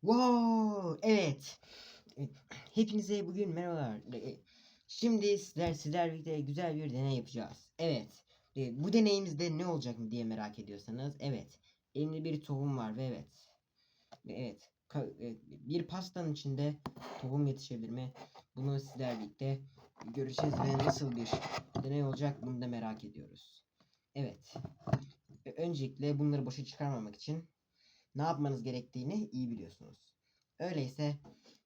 Wow, evet. Hepinize bugün merhabalar. Şimdi sizler sizler birlikte güzel bir deney yapacağız. Evet. Bu deneyimizde ne olacak mı diye merak ediyorsanız, evet. Elimde bir tohum var ve evet. Ve Evet. e, Bir pastanın içinde tohum yetişebilir mi? Bunu sizler birlikte göreceğiz ve nasıl bir deney olacak bunu da merak ediyoruz. Evet. Öncelikle bunları boşa çıkarmamak için ne yapmanız gerektiğini iyi biliyorsunuz. Öyleyse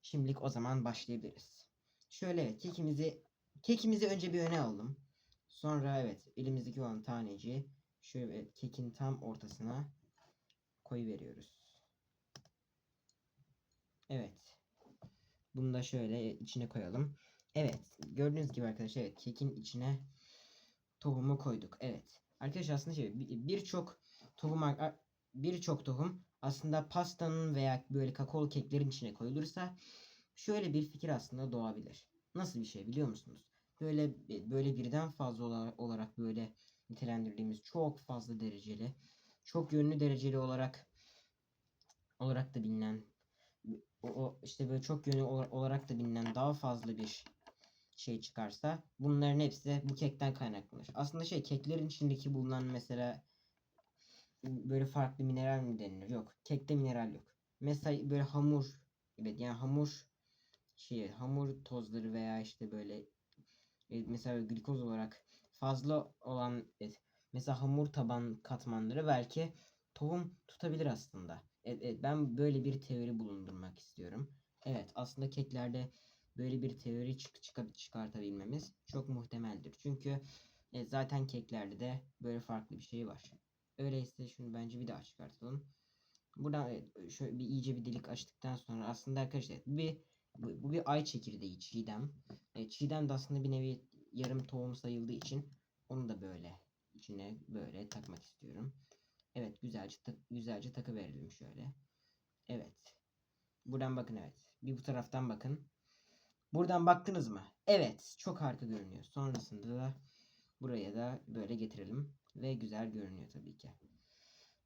şimdilik o zaman başlayabiliriz. Şöyle evet kekimizi kekimizi önce bir öne aldım. Sonra evet elimizdeki olan taneci şöyle evet, kekin tam ortasına koyu veriyoruz. Evet. Bunu da şöyle içine koyalım. Evet gördüğünüz gibi arkadaşlar evet kekin içine tohumu koyduk. Evet. Arkadaşlar aslında şey bir- birçok tohum birçok tohum aslında pastanın veya böyle kakaolu keklerin içine koyulursa şöyle bir fikir aslında doğabilir. Nasıl bir şey biliyor musunuz? Böyle böyle birden fazla ola- olarak böyle nitelendirdiğimiz çok fazla dereceli, çok yönlü dereceli olarak olarak da bilinen o, işte böyle çok yönlü ola- olarak da bilinen daha fazla bir şey çıkarsa bunların hepsi bu kekten kaynaklanır. Aslında şey keklerin içindeki bulunan mesela böyle farklı mineral mi denilir? Yok. Kekte mineral yok. Mesela böyle hamur evet yani hamur şey hamur tozları veya işte böyle e, mesela böyle glikoz olarak fazla olan mesela hamur taban katmanları belki tohum tutabilir aslında. Evet, evet, ben böyle bir teori bulundurmak istiyorum. Evet aslında keklerde böyle bir teori çık çıkar- çıkartabilmemiz çok muhtemeldir. Çünkü e, zaten keklerde de böyle farklı bir şey var. Öyleyse şunu bence bir daha çıkartalım. Buradan evet, şöyle bir iyice bir delik açtıktan sonra aslında arkadaşlar bir bu, bu bir ay çekirdeği çiğdem. E, çiğdem de aslında bir nevi yarım tohum sayıldığı için onu da böyle içine böyle takmak istiyorum. Evet güzelce tak, güzelce takı verelim şöyle. Evet. Buradan bakın evet. Bir bu taraftan bakın. Buradan baktınız mı? Evet. Çok harika görünüyor. Sonrasında da buraya da böyle getirelim. Ve güzel görünüyor tabii ki.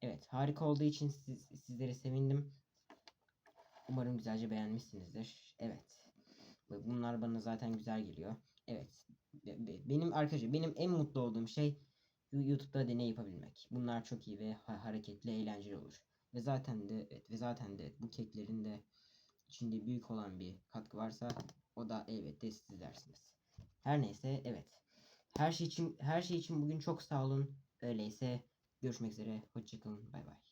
Evet. Harika olduğu için siz, sizlere sevindim. Umarım güzelce beğenmişsinizdir. Evet. Ve Bunlar bana zaten güzel geliyor. Evet. Be- be- Benim arkadaşlar benim en mutlu olduğum şey YouTube'da deney yapabilmek. Bunlar çok iyi ve ha- hareketli, eğlenceli olur. Ve zaten de evet, ve zaten de bu keklerin de içinde büyük olan bir katkı varsa o da elbette sizlersiniz. Her neyse evet. Her şey için her şey için bugün çok sağ olun. Öyleyse görüşmek üzere. Hoşçakalın. Bay bay.